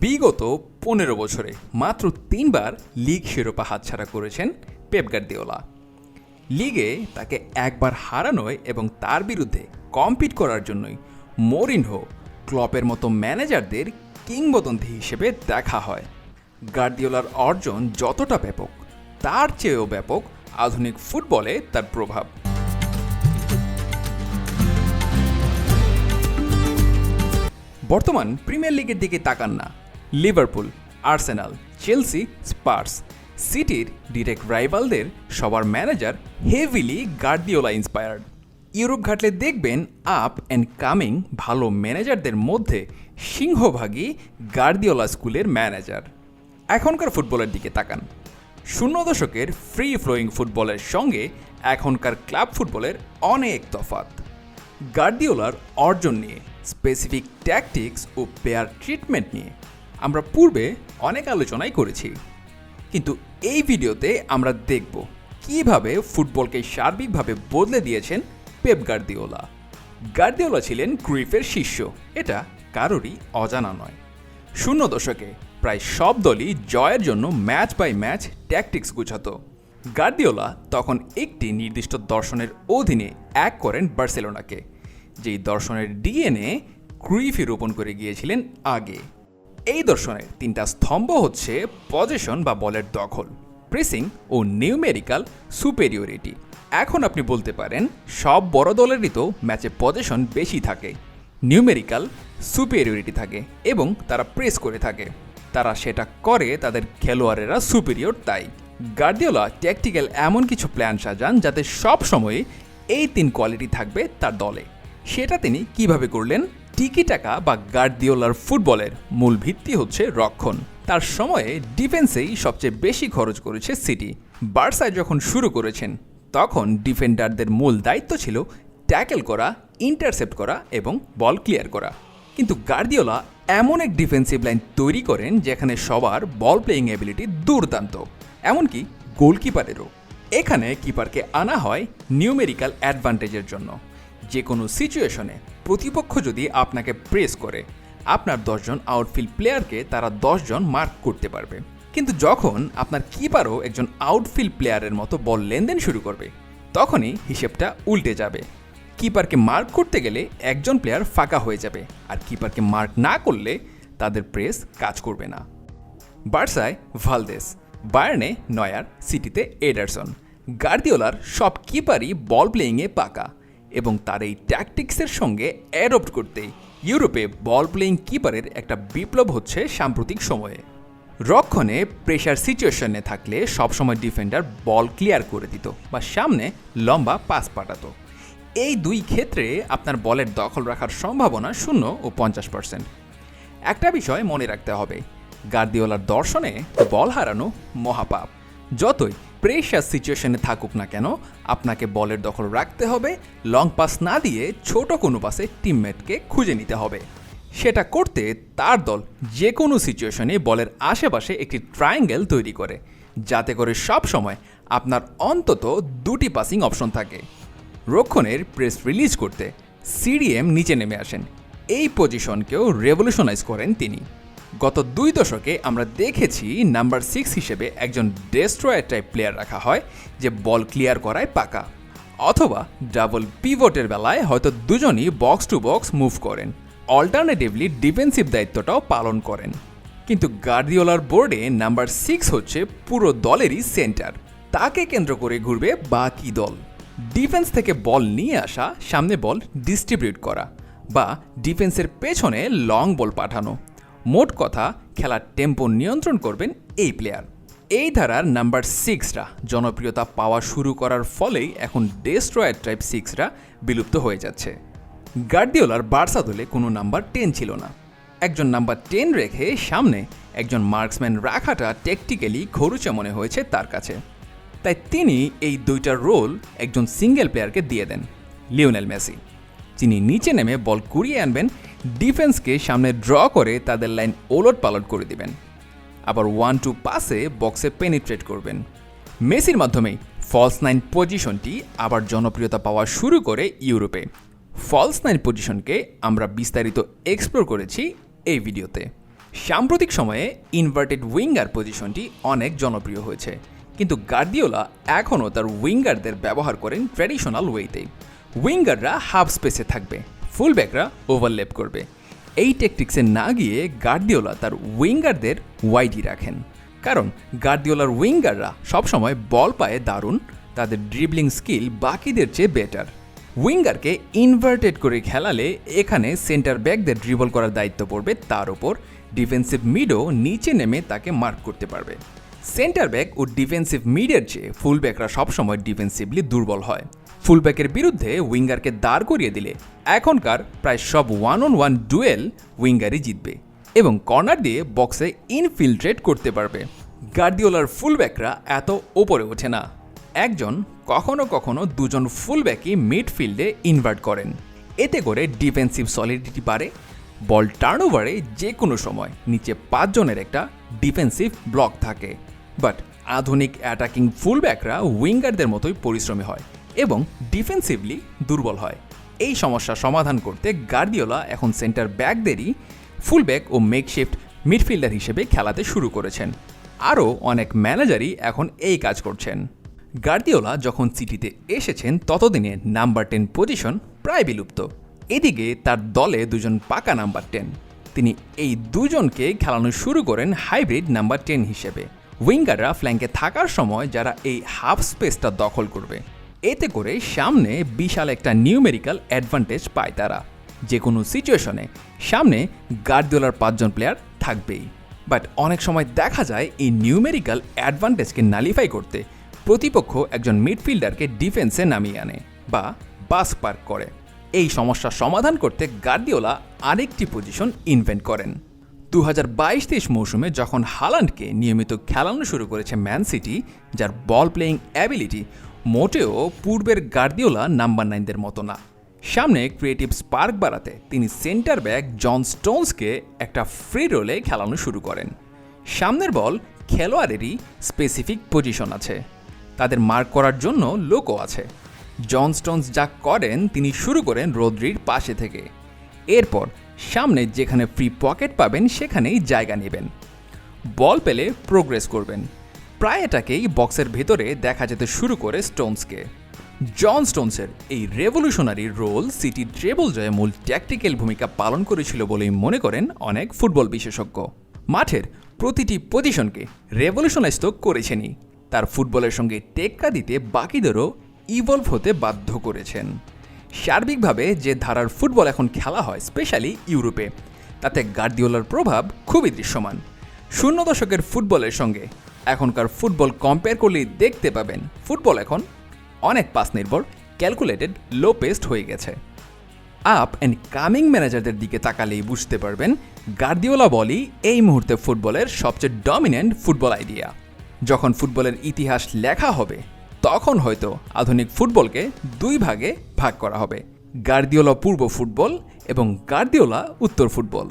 বিগত পনেরো বছরে মাত্র তিনবার লিগ শিরোপা হাতছাড়া করেছেন পেপ গার্দিওলা। লিগে তাকে একবার হারানোয় এবং তার বিরুদ্ধে কম্পিট করার জন্যই মরিনহো ক্লপের মতো ম্যানেজারদের কিংবদন্তি হিসেবে দেখা হয়। গার্দিওলার অর্জন যতটা ব্যাপক, তার চেয়েও ব্যাপক আধুনিক ফুটবলে তার প্রভাব। বর্তমান প্রিমিয়ার লিগের দিকে তাকান না। Liverpool, Arsenal, Chelsea, Spurs. সিটির ডিরেক্ট রাইভালদের সবার manager heavily Guardiola inspired. Europe ঘাটলে দেখবেন আপ অ্যান্ড কামিং ভালো ম্যানেজারদের মধ্যে সিংহভাগই গার্দিওলা স্কুলের ম্যানেজার। এখনকার ফুটবলের দিকে তাকান। শূন্য দশকের ফ্রি ফ্লোয়িং ফুটবলের সঙ্গে এখনকার ক্লাব ফুটবলের অনেক তফাৎ। গার্দিওলার অর্জন নিয়ে, স্পেসিফিক ট্যাকটিক্স ও প্লেয়ার ট্রিটমেন্ট নিয়ে। আমরা পূর্বে অনেক আলোচনাই করেছি, কিন্তু এই ভিডিওতে আমরা দেখব কীভাবে ফুটবলকে সার্বিকভাবে বদলে দিয়েছেন পেপ গার্দিওলা। গার্দিওলা ছিলেন ক্রুইফের শিষ্য, এটা কারোরই অজানা নয়। শূন্য দশকে প্রায় সব দলই জয়ের জন্য ম্যাচ বাই ম্যাচ ট্যাকটিক্স গুছাত। গার্দিওলা তখন একটি নির্দিষ্ট দর্শনের অধীনে এক করেন বার্সেলোনাকে, যেই দর্শনের ডিএনএ ক্রুইফে রোপণ করে গিয়েছিলেন আগে। এই দর্শনের তিনটা স্তম্ভ হচ্ছে পজিশন বা বলের দখল, প্রেসিং ও নিউমেরিক্যাল সুপেরিয়রিটি। এখন আপনি বলতে পারেন, সব বড় দলেরই তো ম্যাচে পজিশন বেশি থাকে, নিউমেরিক্যাল সুপেরিয়রিটি থাকে এবং তারা প্রেস করে থাকে। তারা সেটা করে তাদের খেলোয়াড়েরা সুপেরিয়র তাই। গার্দিওলা ট্যাকটিক্যাল এমন কিছু প্ল্যান সাজান যাতে সব সময়ে এই তিন কোয়ালিটি থাকবে তার দলে। সেটা তিনি কীভাবে করলেন? টিকি টাকা বা গার্দিওলার ফুটবলের মূল ভিত্তি হচ্ছে রক্ষণ। তার সময়ে ডিফেন্সেই সবচেয়ে বেশি খরচ করেছে সিটি। বার্সায় যখন শুরু করেছেন, তখন ডিফেন্ডারদের মূল দায়িত্ব ছিল ট্যাকেল করা, ইন্টারসেপ্ট করা এবং বল ক্লিয়ার করা। কিন্তু গার্দিওলা এমন এক ডিফেন্সিভ লাইন তৈরি করেন যেখানে সবার বল প্লেয়িং অ্যাবিলিটি দুর্দান্ত, এমনকি গোলকিপারেরও। এখানে কিপারকে আনা হয় নিউমেরিক্যাল অ্যাডভান্টেজের জন্য। যে কোনো সিচুয়েশনে প্রতিপক্ষ যদি আপনাকে প্রেস করে, আপনার দশজন আউটফিল্ড প্লেয়ারকে তারা দশজন মার্ক করতে পারবে। কিন্তু যখন আপনার কিপারও একজন আউটফিল্ড প্লেয়ারের মতো বল লেনদেন শুরু করবে, তখনই হিসেবটা উল্টে যাবে। কিপারকে মার্ক করতে গেলে একজন প্লেয়ার ফাঁকা হয়ে যাবে আর কিপারকে মার্ক না করলে তাদের প্রেস কাজ করবে না। বার্সায় ভালদেস, বায়ার্নে, নয়ার, সিটিতে এডারসন। গার্দিওলার সব কিপারই বল প্লেয়িংয়ে পাকা। এবং তার এই ট্যাকটিক্সের সঙ্গে অ্যাডপ্ট করতে ইউরোপে বল প্লেয়িং কিপারের একটা বিপ্লব হচ্ছে সাম্প্রতিক সময়ে। রক্ষণে প্রেশার সিচুয়েশনে থাকলে সবসময় ডিফেন্ডার বল ক্লিয়ার করে দিত বা সামনে লম্বা পাস পাঠাতো। এই দুই ক্ষেত্রে আপনার বলের দখল রাখার সম্ভাবনা শূন্য ও পঞ্চাশ পার্সেন্ট একটা বিষয় মনে রাখতে হবে, গার্দিওলার দর্শনে বল হারানো মহাপাপ। যতই প্রেশার সিচুয়েশনে থাকুক না কেন, আপনাকে বলের দখল রাখতে হবে লং পাস না দিয়ে ছোট কোনো পাসে টিমমেটকে খুঁজে নিতে হবে। সেটা করতে তার দল যে কোনো সিচুয়েশনে বলের আশেপাশে একটি ট্রায়াঙ্গেল তৈরি করে, যাতে করে সব সময় আপনার অন্তত দুটি পাসিং অপশন থাকে। রক্ষণের প্রেস রিলিজ করতে সিডিএম নিচে নেমে আসেন। এই পজিশনকেও রেভলিউশনাইজ করেন তিনি। গত দুই দশকে আমরা দেখেছি নাম্বার সিক্স হিসেবে একজন ডেস্ট্রয়ার টাইপ প্লেয়ার রাখা হয়, যে বল ক্লিয়ার করায় পাকা। অথবা ডাবল পিভটের বেলায় হয়তো দুজনই বক্স টু বক্স মুভ করেন, অল্টারনেটিভলি ডিফেন্সিভ দায়িত্বটাও পালন করেন। কিন্তু গার্দিওলার বোর্ডে নাম্বার সিক্স হচ্ছে পুরো দলেরই সেন্টার। তাকে কেন্দ্র করে ঘুরবে বাকি দল। ডিফেন্স থেকে বল নিয়ে আসা, সামনে বল ডিস্ট্রিবিউট করা, বা ডিফেন্সের পেছনে লং বল পাঠানো। মোট কথা, খেলার টেম্পো নিয়ন্ত্রণ করবেন এই প্লেয়ার এই ধারার নাম্বার সিক্সরা জনপ্রিয়তা পাওয়া শুরু করার ফলেই এখন ডেস্ট্রয়ার টাইপ সিক্সরা বিলুপ্ত হয়ে যাচ্ছে। গার্দিওলার বার্সা দলে কোনো নাম্বার টেন ছিল না। একজন নাম্বার টেন রেখে সামনে একজন মার্কসম্যান রাখাটা টেকটিক্যালি খরুচে মনে হয়েছে তার কাছে। তাই তিনি এই দুইটা রোল একজন সিঙ্গেল প্লেয়ারকে দিয়ে দেন লিওনেল মেসি যিনি নিচে নেমে বল কুড়িয়ে আনবেন ডিফেন্সকে সামনে ড্র করে তাদের লাইন ওলট পালট করে দিবেন। আবার ওয়ান টু পাসে বক্সে পেনিট্রেট করবেন। মেসির মাধ্যমেই ফলস নাইন পজিশনটি আবার জনপ্রিয়তা পাওয়া শুরু করে ইউরোপে। ফলস নাইন পজিশনকে আমরা বিস্তারিত এক্সপ্লোর করেছি এই ভিডিওতে। সাম্প্রতিক সময়ে ইনভার্টেড উইঙ্গার পজিশনটি অনেক জনপ্রিয় হয়েছে। কিন্তু গার্দিওলা এখনও তার উইঙ্গারদের ব্যবহার করেন ট্র্যাডিশনাল ওয়েতে উইঙ্গাররা হাফ স্পেসে থাকবে। ফুলব্যাকরা ওভারলেপ করবে। এই টেকটিক্সে না গিয়ে গার্দিওলা তার উইঙ্গারদের ওয়াইডি রাখেন। কারণ গার্দিওলার উইঙ্গাররা সবসময় বল পায়ে দারুণ, তাদের ড্রিবলিং স্কিল বাকিদের চেয়ে বেটার উইঙ্গারকে ইনভার্টেড করে খেলালে এখানে সেন্টার ব্যাকদের ড্রিবল করার দায়িত্ব পড়বে তার ওপর ডিফেন্সিভ মিডও নিচে নেমে তাকে মার্ক করতে পারবে। সেন্টার ব্যাক ও ডিফেন্সিভ মিডের চেয়ে ফুলব্যাকরা সবসময় ডিফেন্সিভলি দুর্বল হয়। ফুলব্যাকের বিরুদ্ধে উইঙ্গারকে দাঁড় করিয়ে দিলে এখনকার প্রায় সব ওয়ান অন ওয়ান ডুয়েল উইঙ্গারই জিতবে এবং কর্নার দিয়ে বক্সে ইনফিল্ট্রেট করতে পারবে। গার্দিওলার ফুলব্যাকরা এত ওপরে ওঠে না। একজন কখনো কখনো দুজন ফুলব্যাকই মিডফিল্ডে ইনভার্ট করেন। এতে করে ডিফেন্সিভ সলিডিটি বাড়ে বল টার্নওভারে যে কোনো সময় নিচে পাঁচজনের একটা ডিফেন্সিভ ব্লক থাকে। বাট আধুনিক অ্যাটাকিং ফুলব্যাকরা উইঙ্গারদের মতোই পরিশ্রমী হয়। এবং ডিফেন্সিভলি দুর্বল হয়। এই সমস্যা সমাধান করতে গার্দিওলা এখন সেন্টার ব্যাকদেরই ফুলব্যাক ও মেকশিফট মিডফিল্ডার হিসেবে খেলাতে শুরু করেছেন। আরও অনেক ম্যানেজারই এখন এই কাজ করছেন। গার্দিওলা যখন সিটিতে এসেছেন, ততদিনে নাম্বার টেন পজিশন প্রায় বিলুপ্ত। এদিকে তার দলে দুজন পাকা নাম্বার টেন তিনি এই দুজনকে খেলানো শুরু করেন হাইব্রিড নাম্বার টেন হিসেবে। উইঙ্গাররা ফ্ল্যাঙ্কে থাকার সময় যারা এই হাফ স্পেসটা দখল করবে। এতে করে সামনে বিশাল একটা নিউমেরিক্যাল অ্যাডভান্টেজ পায় তারা। যে কোনো সিচুয়েশনে সামনে গার্দিওলার পাঁচজন প্লেয়ার থাকবেই। বাট অনেক সময় দেখা যায় এই নিউমেরিক্যাল অ্যাডভান্টেজকে নালিফাই করতে প্রতিপক্ষ একজন মিডফিল্ডারকে ডিফেন্সে নামিয়ে আনে বা বাস পার্ক করে। এই সমস্যার সমাধান করতে গার্দিওলা আরেকটি পজিশন ইনভেন্ট করেন। দু হাজার বাইশ তেইশ মৌসুমে যখন হালান্ডকে নিয়মিত খেলানো শুরু করেছে ম্যান সিটি যার বল প্লেয়িং অ্যাবিলিটি মোটেও পূর্বের গার্দিওলা নাম্বার নাইনদের মতো না। সামনে ক্রিয়েটিভ স্পার্ক বাড়াতে তিনি সেন্টার ব্যাক জন স্টোনসকে একটা ফ্রি রোলে খেলানো শুরু করেন। সামনের বল খেলোয়াড়েরই স্পেসিফিক পজিশন আছে। তাদের মার্ক করার জন্য লোকও আছে। জন স্টোনস যা করেন তিনি শুরু করেন রোদ্রির পাশে থেকে। এরপর সামনে যেখানে ফ্রি পকেট পাবেন সেখানেই জায়গা নেবেন। বল পেলে প্রোগ্রেস করবেন। প্রায় এটাকেই বক্সের ভেতরে দেখা যেতে শুরু করে স্টোনসকে। জন স্টোনসের এই রেভলিউশনারি রোল সিটি ট্রেবল জয়ে মূল ট্যাকটিক্যাল ভূমিকা পালন করেছিল বলেই মনে করেন অনেক ফুটবল বিশেষজ্ঞ। মাঠের প্রতিটি পজিশনকে রেভলিউশনাইজ তো করেছেনই। তার ফুটবলের সঙ্গে টেক্কা দিতে বাকিদেরও ইভলভ হতে বাধ্য করেছেন। সার্বিকভাবে যে ধারার ফুটবল এখন খেলা হয় স্পেশালি ইউরোপে, তাতে গার্দিওলার প্রভাব খুবই দৃশ্যমান। শূন্য দশকের ফুটবলের সঙ্গে এখনকার ফুটবল কম্পেয়ার করলেই দেখতে পাবেন। ফুটবল এখন অনেক পাস নির্ভর ক্যালকুলেটেড লো পেস্ট হয়ে গেছে। আপ অ্যান্ড কামিং ম্যানেজারদের দিকে তাকালেই বুঝতে পারবেন গার্দিওলা বলই এই মুহূর্তে ফুটবলের সবচেয়ে ডমিনেন্ট ফুটবল আইডিয়া যখন ফুটবলের ইতিহাস লেখা হবে, তখন হয়তো আধুনিক ফুটবলকে দুই ভাগে ভাগ করা হবে গার্দিওলা পূর্ব ফুটবল এবং গার্দিওলা উত্তর ফুটবল।